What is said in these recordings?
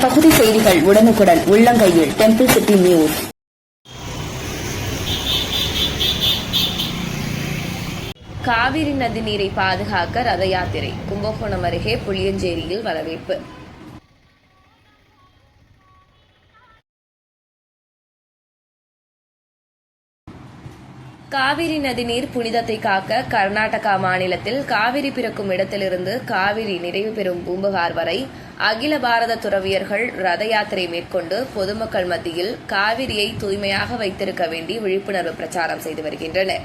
பகுதி செய்திகள் உடனுக்குடன் உள்ளங்கையில் டெம்பிள் சிட்டி நியூஸ் காவிரி நதி நீரை பாதுகாக்க ரத யாத்திரை கும்பகோணம் அருகே புளியஞ்சேரியில் வரவேற்பு. காவிரி நதிநீர் புனிதத்தை காக்க கர்நாடகா மாநிலத்தில் காவிரி பிறக்கும் இடத்திலிருந்து காவிரி நிறைவு பெறும் பூம்புகார் வரை அகில பாரத துறவியர்கள் ரத யாத்திரை மேற்கொண்டு பொதுமக்கள் மத்தியில் காவிரியை தூய்மையாக வைத்திருக்க வேண்டி விழிப்புணர்வு பிரச்சாரம் செய்து வருகின்றனர்.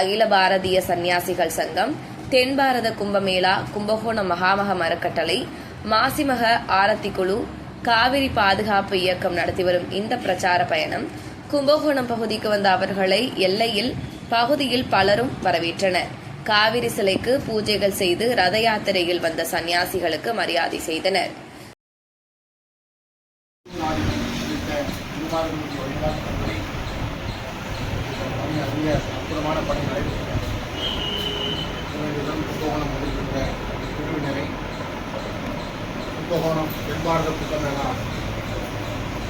அகில பாரதிய சன்னியாசிகள் சங்கம் தென் பாரத கும்பமேளா கும்பகோணம் மகாமகம் அறக்கட்டளை மாசிமக ஆரத்தி குழு காவிரி பாதுகாப்பு இயக்கம் நடத்தி வரும் இந்த பிரச்சார பயணம் கும்பகோணம் பகுதிக்கு வந்த அவர்களை எல்லையில் பகுதியில் பலரும் வரவேற்றனர். காவிரி சிலைக்கு பூஜைகள் செய்து ரத யாத்திரையில் வந்த சன்னியாசிகளுக்கு மரியாதை செய்தனர். அற்புதமான பணி கும்பகோணம் தென்பாரத புத்தமேளா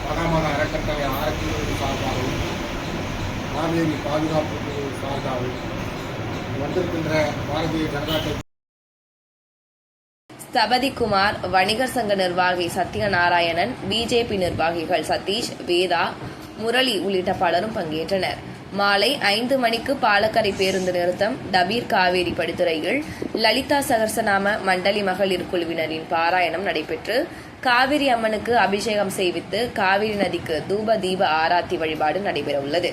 மகாமக அறக்கட்டளை ஆயிரத்தி இருபது சார்பாகவும் காவேரி பாதுகாப்பு குழு சார்பாகவும் வந்திருக்கின்ற பாரதிய ஜனதா கட்சி ஸ்தபதிகுமார் வணிகர் சங்க நிர்வாகி சத்யநாராயணன் பிஜேபி நிர்வாகிகள் சதீஷ் வேதா முரளி உள்ளிட்ட பலரும் பங்கேற்றனர். மாலை ஐந்து மணிக்கு பாலக்கரை பேருந்து நிறுத்தம் டபீர் காவேரி படித்துறையில் லலிதா சகர்சநாம மண்டலி மகளிர் குழுவினரின் பாராயணம் நடைபெற்று காவிரி அம்மனுக்கு அபிஷேகம் செய்வித்து காவிரி நதிக்கு தூப தீப ஆராத்தி வழிபாடு நடைபெறவுள்ளது.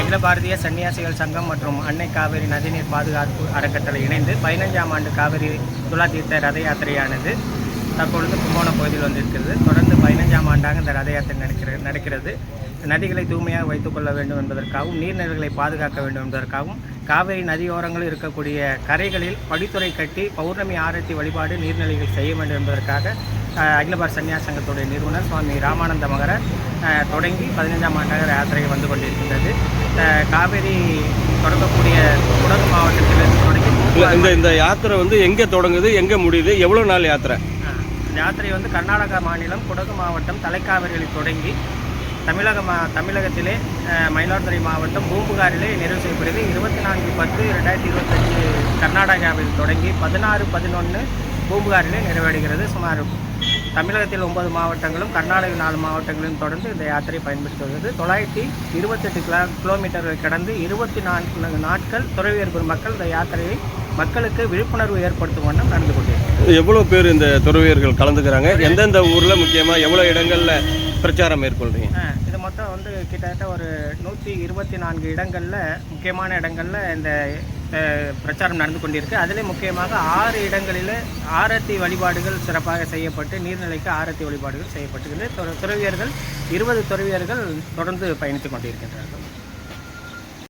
அகில பாரதிய சன்னியாசிகள் சங்கம் மற்றும் அன்னை காவிரி நதிநீர் பாதுகாப்பு அறக்கட்டளை இணைந்து பதினஞ்சாம் ஆண்டு காவிரி துலா தீர்த்த ரத யாத்திரையானது. தற்பொழுது கும்போணம் பகுதியில் வந்திருக்கிறது. தொடர்ந்து பதினஞ்சாம் ஆண்டாக இந்த ரத யாத்திரை நடக்கிறது. நடக்கிறது நதிகளை தூய்மையாக வைத்துக் கொள்ள வேண்டும் என்பதற்காகவும் நீர்நிலைகளை பாதுகாக்க வேண்டும் என்பதற்காகவும் காவிரி நதியோரங்களில் இருக்கக்கூடிய கரைகளில் படித்துறை கட்டி பௌர்ணமி ஆரத்தி வழிபாடு நீர்நிலைகள் செய்ய வேண்டும் என்பதற்காக அஹ், அகில சங்கத்துடைய நிறுவனர் சுவாமி ராமானந்த மகர தொடங்கி பதினைஞ்சாம் ஆண்டாக யாத்திரையை வந்து கொண்டிருக்கின்றது. காவேரி காவிரி தொடங்கக்கூடிய குடகு மாவட்டத்திலிருந்து தொடங்கி இந்த இந்த யாத்திரை வந்து எங்கே தொடங்குது எங்கே முடியுது எவ்வளோ நாள் யாத்திரை? ஜாத்திரை வந்து கர்நாடகா மாநிலம் குடகு மாவட்டம் தலைக்காவிரியில் தொடங்கி தமிழக மா தமிழகத்திலே மயிலாடுதுறை மாவட்டம் பூம்புகாரிலே நிறைவு செய்யப்படுது இருபத்தி நான்கு பத்து ரெண்டாயிரத்தி இருபத்தஞ்சு கர்நாடகாவில் தொடங்கி பதினாறு பதினொன்று பூம்புகாரிலே நிறைவடைகிறது. சுமார் தமிழகத்தில் ஒன்பது மாவட்டங்களும் கர்நாடக நாலு மாவட்டங்களும் தொடர்ந்து இந்த யாத்திரை பயன்படுத்தி வருகிறது. தொள்ளாயிரத்தி இருபத்தெட்டு கிலோ கிலோமீட்டர்களை கடந்து இருபத்தி நான்கு நாட்கள் துறவியர் பெருமக்கள் இந்த யாத்திரையை மக்களுக்கு விழிப்புணர்வு ஏற்படுத்தும் வண்ணம் நடந்து கொண்டிருக்கிறது. எவ்வளவு பேர் இந்த துறவியர்கள் கலந்துக்கிறாங்க? எந்தெந்த ஊர்ல முக்கியமா எவ்வளவு இடங்கள்ல பிரச்சாரம் மேற்கொள்றீங்க? இது மொத்தம் வந்து கிட்டத்தட்ட ஒரு நூற்றி இருபத்தி நான்கு இடங்களில் முக்கியமான இடங்களில் இந்த பிரச்சாரம் நடந்து கொண்டிருக்கு. அதிலே முக்கியமாக ஆறு இடங்களில் ஆரத்தி வழிபாடுகள் சிறப்பாக செய்யப்பட்டு நீர்நிலைக்கு ஆரத்தி வழிபாடுகள் செய்யப்பட்டுகிறது துறவியர்கள் இருபது துறவியர்கள் தொடர்ந்து பயணித்துக் கொண்டிருக்கின்றார்கள்.